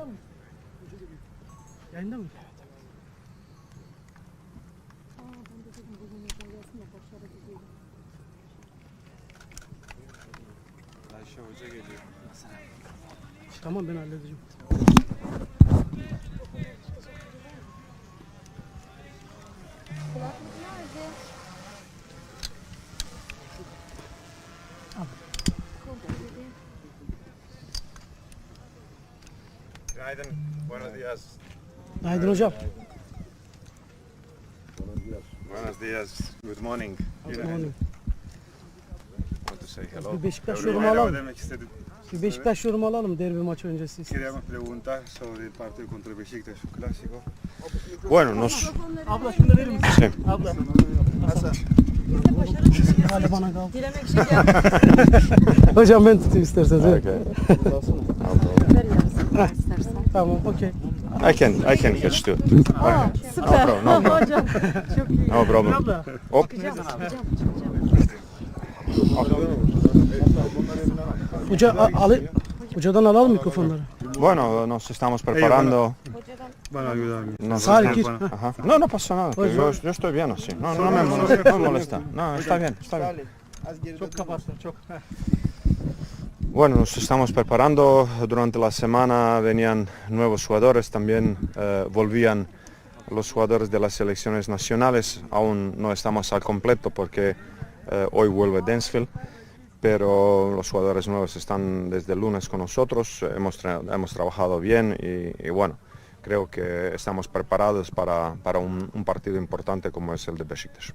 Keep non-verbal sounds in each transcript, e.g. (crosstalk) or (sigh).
Yayında mı? Yayında mı? Aa, ben de dedim bugün hoca gelsin de başarı gidiyor. Ayşe Hoca geliyor. Tamam ben halledeceğim. Günaydın. Buenos días. Günaydın hocam. Buenos días. Good morning. Good morning. Want to say hello. Bir Beşiktaş yorumu alalım. demek istedim. Bir Beşiktaş yorumu alalım derbi maçı öncesi. Queríamos preguntar sobre el partido contra Beşiktaş, un clásico. Bueno, nos... Abla şunu verir misin? Sí. Abla. Hala bana kaldı. Dilemek şey. (laughs) Hocam ben tutayım isterseniz. Okay. İstersen. Tamam okey. I can, I can catch too. Aa, süper. No problem, no Hocam çok iyi. No problem. Hop. Hoca a- alı Hocadan alalım mikrofonları. Bueno, nos estamos preparando. Hocadan Van a ayudarme. Gir. Ajá. No, no pasa nada. que Pues yo, no. yo estoy bien así. No, no me molesta. No está bien, está bien. Çok kaparsın çok. (laughs) Bueno, nos estamos preparando. Durante la semana venían nuevos jugadores, también eh, volvían los jugadores de las selecciones nacionales. Aún no estamos al completo porque eh, hoy vuelve Densfield, pero los jugadores nuevos están desde el lunes con nosotros. Hemos, hemos trabajado bien y, y bueno, creo que estamos preparados para, para un, un partido importante como es el de Besiktas.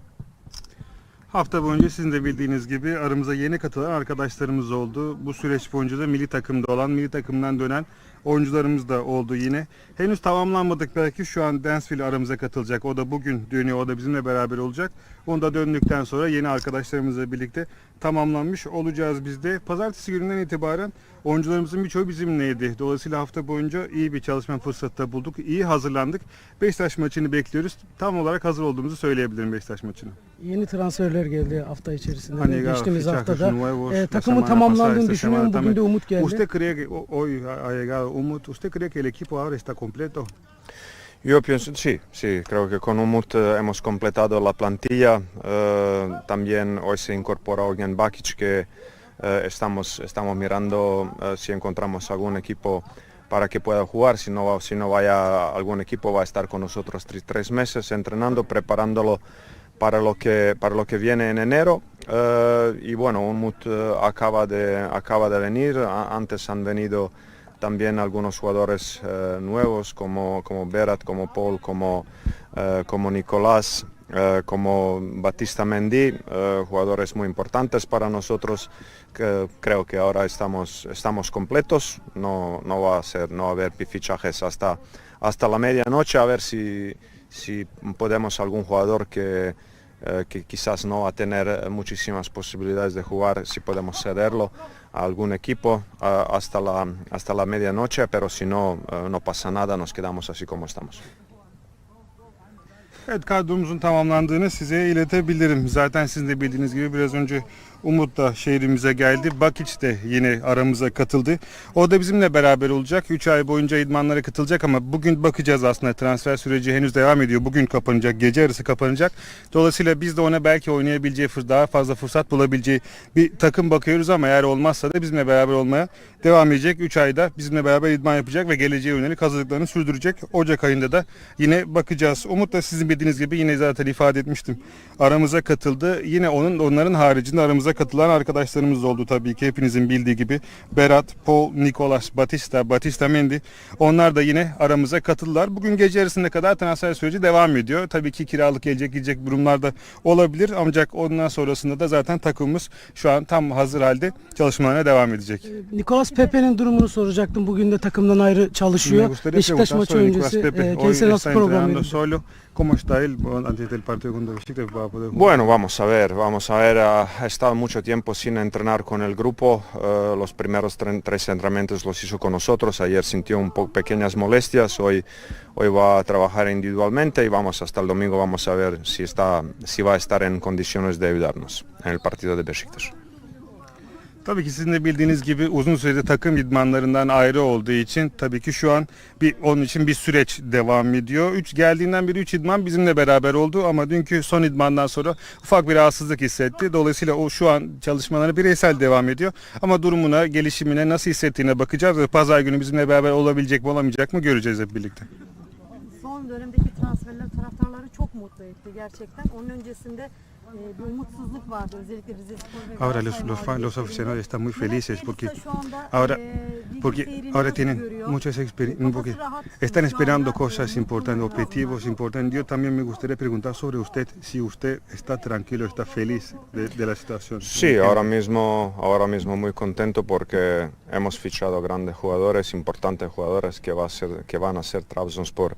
Hafta boyunca sizin de bildiğiniz gibi aramıza yeni katılan arkadaşlarımız oldu. Bu süreç boyunca da milli takımda olan, milli takımdan dönen oyuncularımız da oldu yine. Henüz tamamlanmadık belki şu an Dansville aramıza katılacak. O da bugün dönüyor, o da bizimle beraber olacak. Onu da döndükten sonra yeni arkadaşlarımızla birlikte tamamlanmış olacağız biz de. Pazartesi gününden itibaren oyuncularımızın birçoğu bizimleydi. Dolayısıyla hafta boyunca iyi bir çalışma fırsatı da bulduk. İyi hazırlandık. Beşiktaş maçını bekliyoruz. Tam olarak hazır olduğumuzu söyleyebilirim Beşiktaş maçına. Yeni transferler geldi hafta içerisinde. Hani Geçtiğimiz haftada. E, takımın tamamlandığını düşünüyorum. Bugün de. Umut geldi. ¿Usted cree que ho- hoy ha ha llegado Umut? ¿Usted cree que el equipo ahora está completo? Yo pienso, sí, sí, creo que con Umut eh, hemos completado la plantilla. eh, también hoy se incorpora Eugen Bakic que eh, estamos, estamos mirando si encontramos algún equipo para que pueda jugar. Si no, si no vaya algún equipo va a estar con nosotros tres, tres meses entrenando, preparándolo para lo que, para lo que viene en enero. Y bueno, Umut acaba, de, acaba de venir, antes han venido también algunos jugadores eh, nuevos como, como Berat, como Paul, como, eh, como Nicolás, eh, como Batista Mendy, jugadores muy importantes para nosotros. Creo que ahora estamos, estamos completos, no, no va a ser, no va a haber fichajes hasta, hasta la medianoche, a ver si, si podemos algún jugador que, que quizás no va a tener muchísimas posibilidades de jugar, si podemos cederlo algún equipo ah, hasta, la, hasta la medianoche, pero si no, eh, no pasa nada, nos quedamos así como estamos. Evet kadromuzun tamamlandığını size iletebilirim. Zaten sizin de bildiğiniz gibi biraz önce Umut da şehrimize geldi. Bakic de yine aramıza katıldı. O da bizimle beraber olacak. 3 ay boyunca idmanlara katılacak ama bugün bakacağız aslında transfer süreci henüz devam ediyor. Bugün kapanacak, gece yarısı kapanacak. Dolayısıyla biz de ona belki oynayabileceği, daha fazla fırsat bulabileceği bir takım bakıyoruz ama eğer olmazsa da bizimle beraber olmaya devam edecek. 3 ayda bizimle beraber idman yapacak ve geleceğe yönelik hazırlıklarını sürdürecek. Ocak ayında da yine bakacağız. Umut da sizin bildiğiniz gibi yine zaten ifade etmiştim. Aramıza katıldı. Yine onun onların haricinde aramıza katılan arkadaşlarımız oldu tabii ki hepinizin bildiği gibi. Berat, Paul, Nicolas, Batista, Batista Mendy. Onlar da yine aramıza katıldılar. Bugün gece yarısına kadar transfer süreci devam ediyor. Tabii ki kiralık gelecek gidecek durumlar da olabilir. Ancak ondan sonrasında da zaten takımımız şu an tam hazır halde çalışmalarına devam edecek. Nicolas Pepe'nin durumunu soracaktım. Bugün de takımdan ayrı çalışıyor. Beşiktaş maçı öncesi e, Hoy ¿Cómo está él antes del partido jugar? Bueno, vamos a ver, vamos a ver. ah, Ha estado mucho tiempo sin entrenar con el grupo. eh, los primeros tre- tres entrenamientos los hizo con nosotros. Ayer sintió un poco pequeñas molestias. Hoy, hoy va a trabajar individualmente y vamos hasta el domingo. Vamos a ver si está, si va a estar en condiciones de ayudarnos en el partido de Besiktas. Tabii ki sizin de bildiğiniz gibi uzun süredir takım idmanlarından ayrı olduğu için tabii ki şu an bir onun için bir süreç devam ediyor. Üç geldiğinden beri 3 idman bizimle beraber oldu ama dünkü son idmandan sonra ufak bir rahatsızlık hissetti. Dolayısıyla o şu an çalışmalarına bireysel devam ediyor. Ama durumuna, gelişimine nasıl hissettiğine bakacağız ve pazar günü bizimle beraber olabilecek mi olamayacak mı göreceğiz hep birlikte. Son dönemdeki transferler taraftarları çok mutlu etti gerçekten. Onun öncesinde Ahora los, los, fan- los aficionados están muy felices porque ahora- porque ahora tienen muchas experiencias, porque están esperando cosas importantes, objetivos importantes. Yo también me gustaría preguntar sobre usted, si usted está tranquilo, está feliz de, de la situación. Sí, ahora mismo, ahora mismo muy contento porque hemos fichado grandes jugadores, importantes jugadores que, va a ser, que van a ser Trabzonspor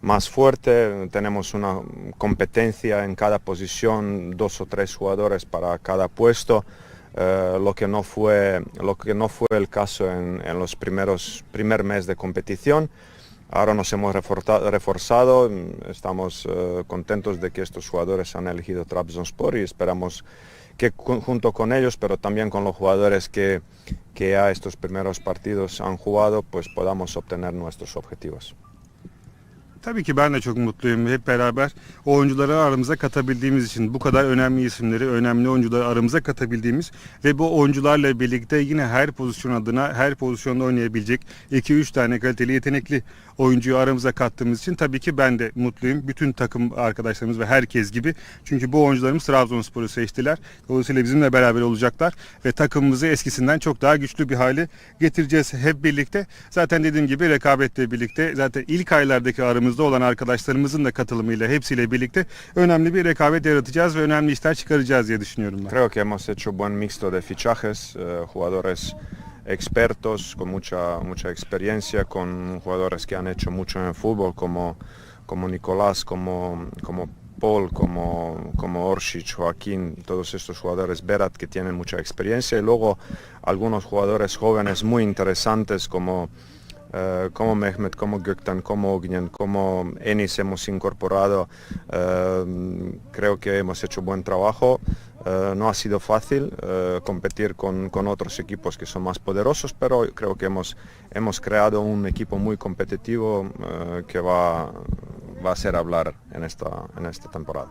más fuerte. Tenemos una competencia en cada posición, dos o tres jugadores para cada puesto. eh, lo que no fue lo que no fue el caso en, los primeros primer mes de competición Ahora nos hemos reforzado, estamos eh, contentos de que estos jugadores han elegido Trabzonspor y esperamos que junto con ellos, pero también con los jugadores que, que ya estos primeros partidos han jugado, pues podamos obtener nuestros objetivos. Tabii ki ben de çok mutluyum. Hep beraber oyuncuları aramıza katabildiğimiz için bu kadar önemli isimleri, önemli oyuncuları aramıza katabildiğimiz ve bu oyuncularla birlikte yine her pozisyon adına her pozisyonda oynayabilecek 2-3 tane kaliteli yetenekli oyuncuyu aramıza kattığımız için tabii ki ben de mutluyum. Bütün takım arkadaşlarımız ve herkes gibi. Çünkü bu oyuncularımız Trabzonspor'u seçtiler. Dolayısıyla bizimle beraber olacaklar ve takımımızı eskisinden çok daha güçlü bir hale getireceğiz hep birlikte. Zaten dediğim gibi rekabetle birlikte zaten ilk aylardaki aramızda Creo que hemos hecho buen mixto de fichajes, eh, jugadores expertos con mucha mucha experiencia, con jugadores que han hecho mucho en fútbol como como Nicolás, como como Paul, como como Orsic, Joaquín, todos estos jugadores Berat que tienen mucha experiencia y luego algunos jugadores jóvenes muy interesantes como eh, como Mehmet, como Gökten, como Ognen, como Enis hemos incorporado. Eh, creo que hemos hecho buen trabajo. Eh, no ha sido fácil competir con, con otros equipos que son más poderosos, pero creo que hemos, hemos creado un equipo muy competitivo que va, va a hacer hablar en esta, en esta temporada.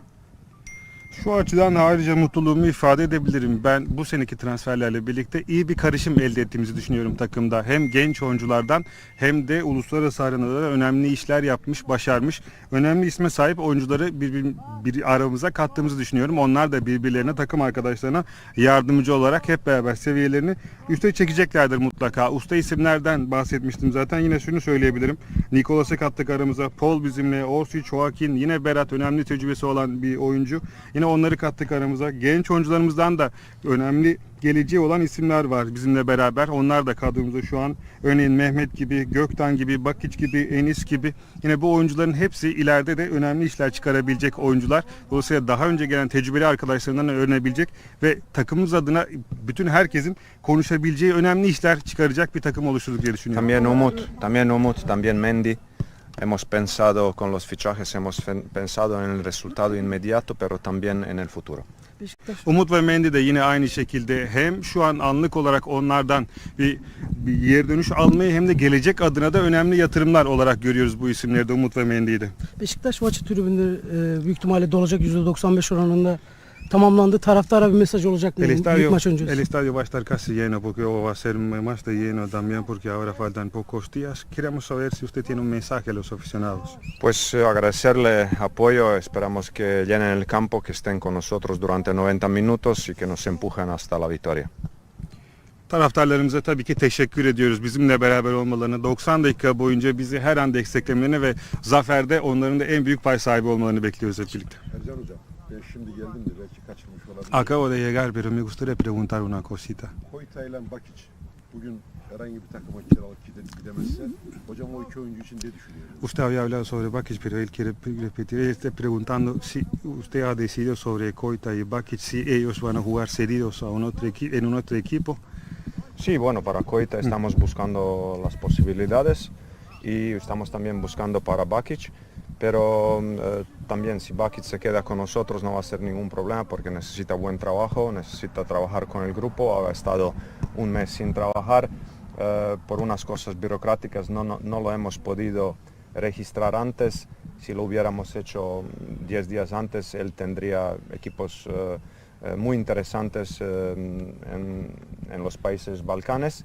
Şu açıdan ayrıca mutluluğumu ifade edebilirim. Ben bu seneki transferlerle birlikte iyi bir karışım elde ettiğimizi düşünüyorum takımda. Hem genç oyunculardan hem de uluslararası arenada önemli işler yapmış, başarmış, önemli isme sahip oyuncuları bir, bir, bir aramıza kattığımızı düşünüyorum. Onlar da birbirlerine, takım arkadaşlarına yardımcı olarak hep beraber seviyelerini üste çekeceklerdir mutlaka. Usta isimlerden bahsetmiştim zaten. Yine şunu söyleyebilirim. Nikolas'ı kattık aramıza. Paul bizimle, Orsic, Joaquin, yine Berat önemli tecrübesi olan bir oyuncu. Yine onları kattık aramıza. Genç oyuncularımızdan da önemli geleceği olan isimler var bizimle beraber. Onlar da kadromuzda şu an. Örneğin Mehmet gibi, Gökten gibi, Bakiç gibi, Enis gibi. Yine bu oyuncuların hepsi ileride de önemli işler çıkarabilecek oyuncular. Dolayısıyla daha önce gelen tecrübeli arkadaşlarından öğrenebilecek ve takımımız adına bütün herkesin konuşabileceği önemli işler çıkaracak bir takım oluşturduk diye düşünüyorum. También Umut, también Umut, también Mendy. Hemos pensado con los fichajes, hemos pensado en el resultado inmediato, pero también en el futuro. Umut ve Mendy de yine aynı şekilde hem şu an anlık olarak onlardan bir, bir yer dönüş almayı hem de gelecek adına da önemli yatırımlar olarak görüyoruz bu isimleri de Umut ve Mendy'yi de. Beşiktaş maçı tribünde e, büyük ihtimalle dolacak %95 oranında tamamlandı. Taraftara bir mesaj olacak mı? El estadio, maç öncesi. el estadio va a estar casi lleno porque o va a ser más de lleno también porque ahora faltan pocos días. Queremos saber si usted tiene un mensaje a los aficionados. Pues eh, agradecerle apoyo, esperamos que llenen el campo, que estén con nosotros durante 90 minutos y que nos empujen hasta la victoria. Taraftarlarımıza tabii ki teşekkür ediyoruz. Bizimle beraber olmalarını, 90 dakika boyunca bizi her an desteklemelerini ve zaferde onların da en büyük pay sahibi olmalarını bekliyoruz hep birlikte. Ercan Hocam, olabilirim. Acabo de llegar, pero me gustaría preguntar una cosita. Usted había hablado sobre Bakic, pero él quiere repetir, él está preguntando si usted ha decidido sobre Koita y Bakic, si ellos van a jugar cedidos a un otro en un otro equipo. Sí, bueno, para Coita estamos buscando las posibilidades y estamos también buscando para Bakic, pero eh, también si Bakic se queda con nosotros no va a ser ningún problema porque necesita buen trabajo, necesita trabajar con el grupo, ha estado un mes sin trabajar, eh, por unas cosas burocráticas no, no, no lo hemos podido registrar antes, si lo hubiéramos hecho 10 días antes él tendría equipos eh, muy interesantes en, en los países balcanes.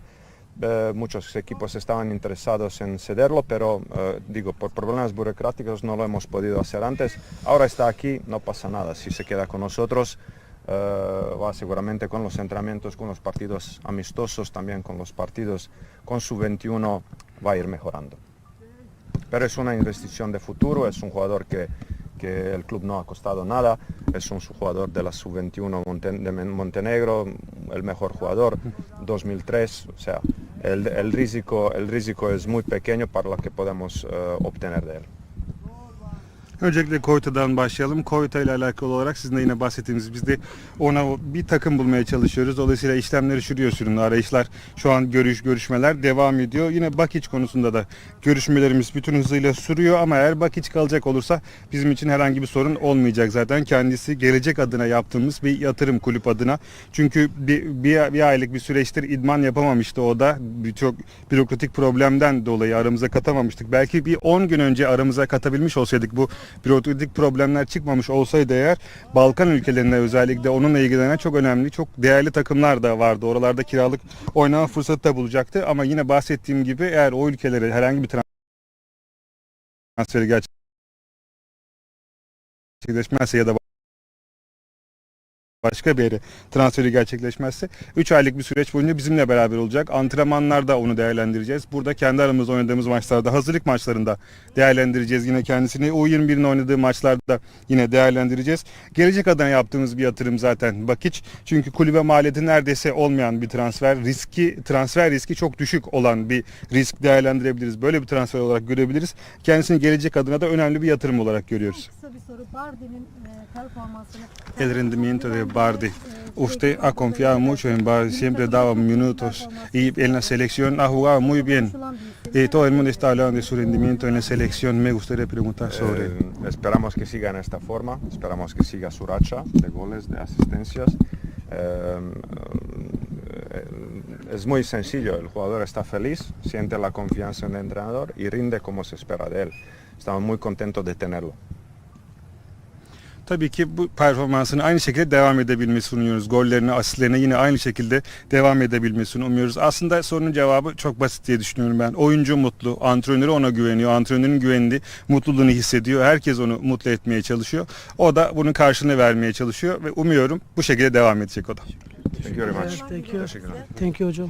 Eh, muchos equipos estaban interesados en cederlo, pero eh, digo, por problemas burocráticos no lo hemos podido hacer antes. Ahora está aquí, no pasa nada. Si se queda con nosotros, eh, va seguramente con los entrenamientos, con los partidos amistosos, también con los partidos con su 21, va a ir mejorando. Pero es una investición de futuro, es un jugador que, que el club no ha costado nada, es un jugador de la sub-21 Monte- de Montenegro, el mejor jugador, 2003, o sea, el, el, riesgo, el riesgo es muy pequeño para lo que podemos eh, obtener de él. Öncelikle Koyta'dan başlayalım. Koyta ile alakalı olarak sizin de yine bahsettiğiniz biz de ona bir takım bulmaya çalışıyoruz. Dolayısıyla işlemleri sürüyor sürümlü arayışlar. Şu an görüş görüşmeler devam ediyor. Yine Bakic konusunda da görüşmelerimiz bütün hızıyla sürüyor ama eğer Bakic kalacak olursa bizim için herhangi bir sorun olmayacak zaten. Kendisi gelecek adına yaptığımız bir yatırım kulüp adına. Çünkü bir, bir, bir aylık bir süreçtir idman yapamamıştı o da. Birçok bürokratik problemden dolayı aramıza katamamıştık. Belki bir 10 gün önce aramıza katabilmiş olsaydık bu bürokratik problemler çıkmamış olsaydı eğer Balkan ülkelerinde özellikle onunla ilgilenen çok önemli, çok değerli takımlar da vardı. Oralarda kiralık oynama fırsatı da bulacaktı ama yine bahsettiğim gibi eğer o ülkelere herhangi bir transferi gerçekleşmezse ya da başka bir yere transferi gerçekleşmezse 3 aylık bir süreç boyunca bizimle beraber olacak. Antrenmanlarda onu değerlendireceğiz. Burada kendi aramızda oynadığımız maçlarda, hazırlık maçlarında değerlendireceğiz. Yine kendisini U21'in oynadığı maçlarda yine değerlendireceğiz. Gelecek adına yaptığımız bir yatırım zaten Bakic. Çünkü kulübe maliyeti neredeyse olmayan bir transfer. Riski, transfer riski çok düşük olan bir risk değerlendirebiliriz. Böyle bir transfer olarak görebiliriz. Kendisini gelecek adına da önemli bir yatırım olarak görüyoruz. Kısa bir soru. Bardi'nin e, performansını... El rendimiento de Bardi. Usted ha confiado mucho en Bardi, siempre daba minutos y en la selección ha jugado muy bien. Y todo el mundo está hablando de su rendimiento en la selección. Me gustaría preguntar sobre. Eh, esperamos que siga en esta forma, esperamos que siga su racha de goles, de asistencias. Eh, eh, es muy sencillo, el jugador está feliz, siente la confianza en el entrenador y rinde como se espera de él. Estamos muy contentos de tenerlo. Tabii ki bu performansını aynı şekilde devam edebilmesini umuyoruz. Gollerine, asistlerine yine aynı şekilde devam edebilmesini umuyoruz. Aslında sorunun cevabı çok basit diye düşünüyorum ben. Oyuncu mutlu, antrenörü ona güveniyor, antrenörün güvendiği mutluluğunu hissediyor. Herkes onu mutlu etmeye çalışıyor. O da bunun karşılığını vermeye çalışıyor ve umuyorum bu şekilde devam edecek o da. Thank you very much. Thank you. Teşekkürler. Thank you hocam.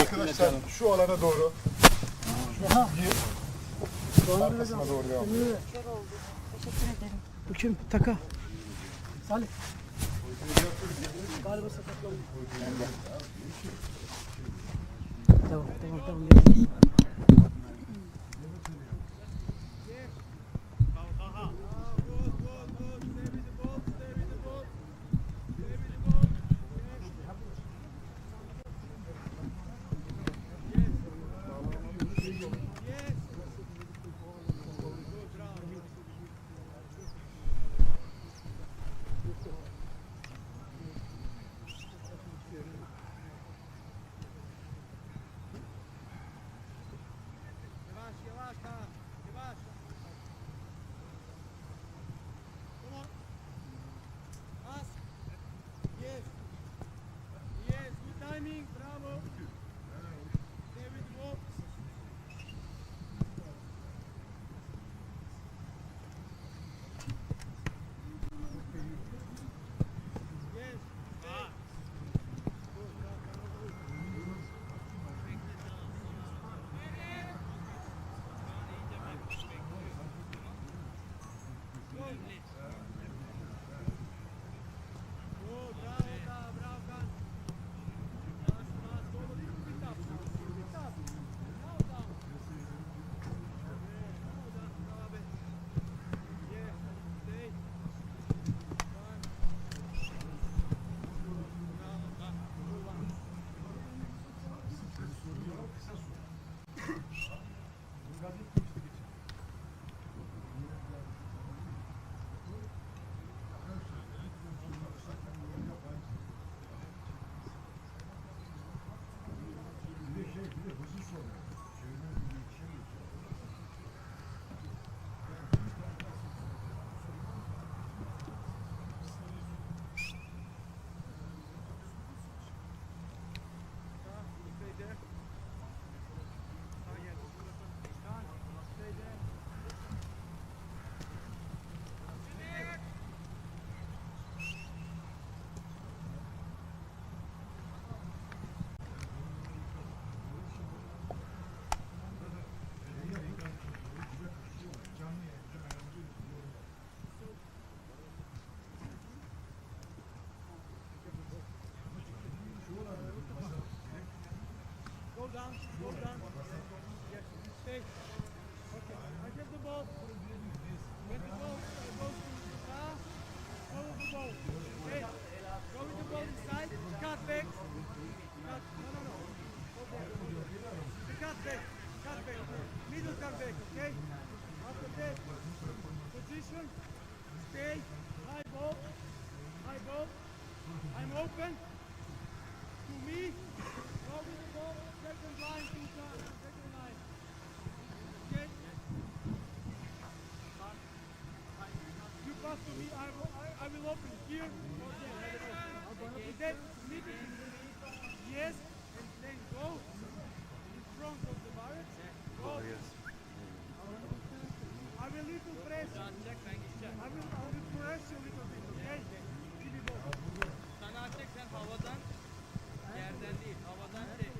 Arkadaşlar şu alana doğru. Arkasına doğru devam. Bu kim? Taka. Salih. Galiba sakatlandı. Tamam tamam tamam. up to me, I I, I will open here. Okay, then leave it yes, and then go in front of the barracks. Go. Oh, yes. I will little press. I will, I will press you a little bit, okay? Give me go. Sana atacak sen havadan, yerden değil, havadan şey.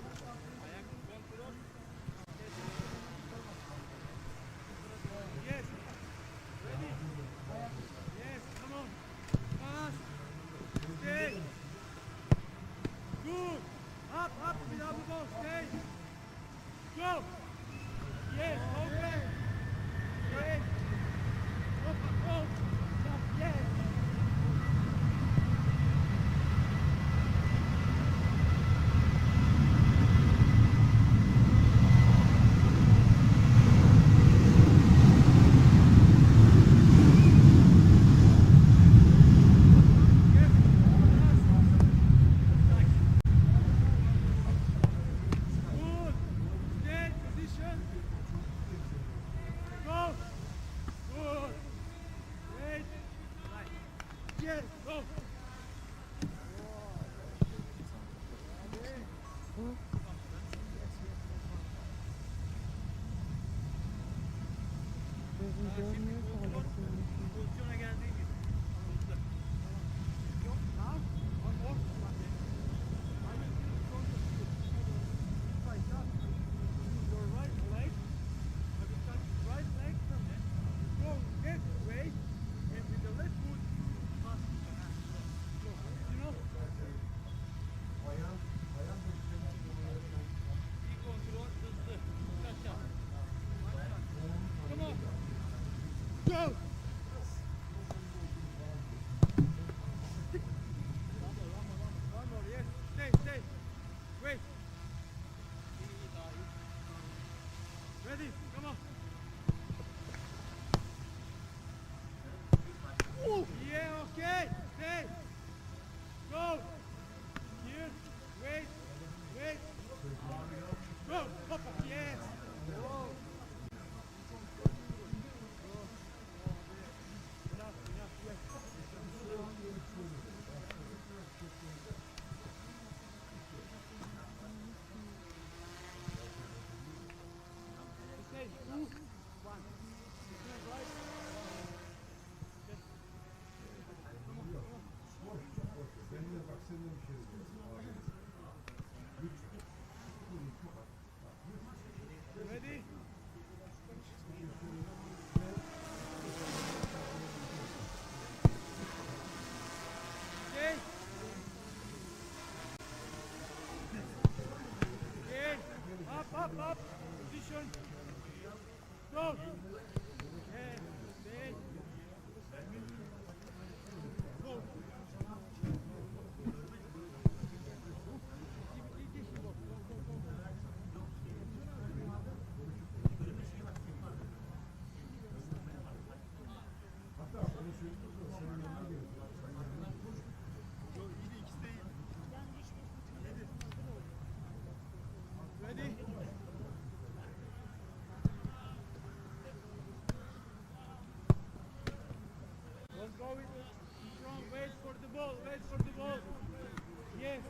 Whoa! Go with the strong. Wait for the ball. Wait for the ball. Yes.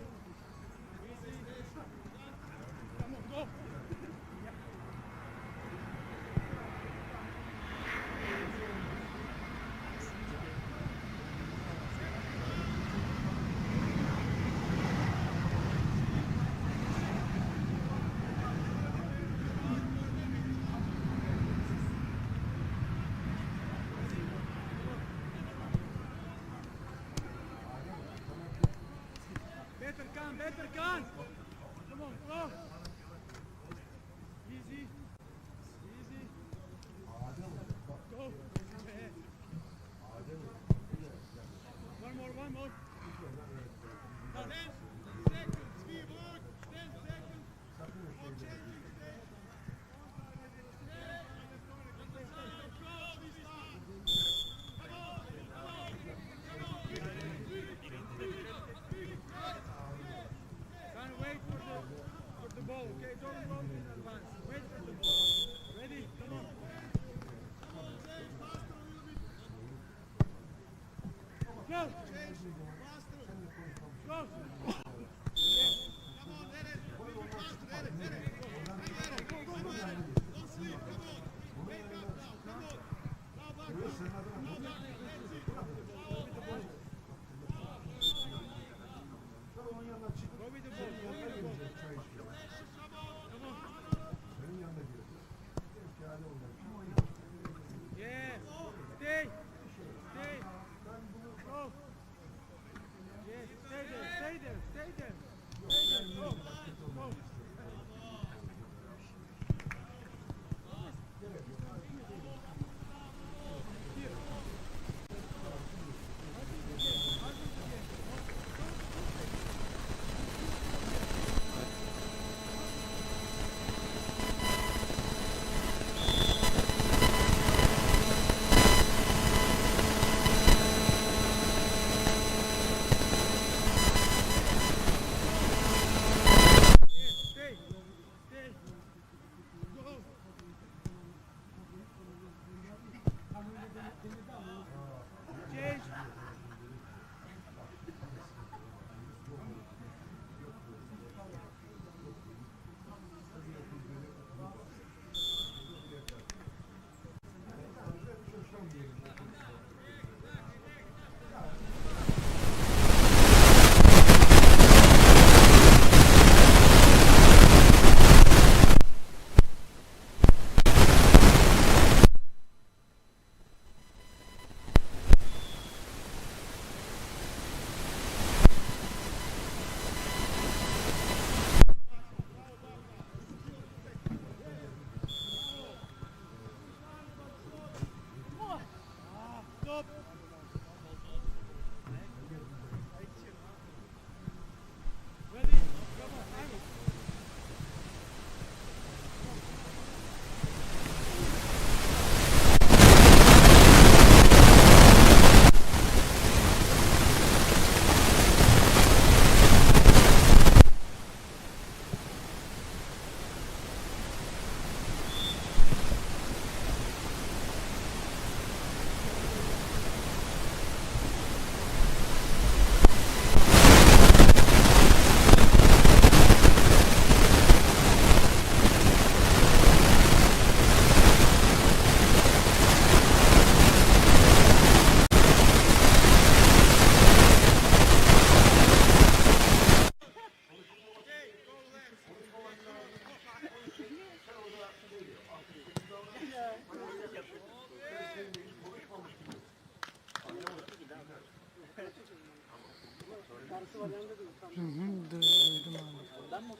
Come on, come on.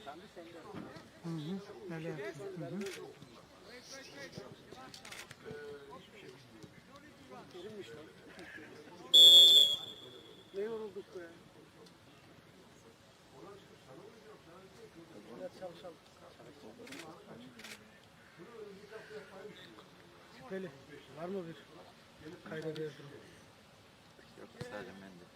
Hı hı, öyle yaptım. Hı hı. Ne yorulduk be. Şüpheli. Var mı bir kayda bir durum? Yok sadece ben de.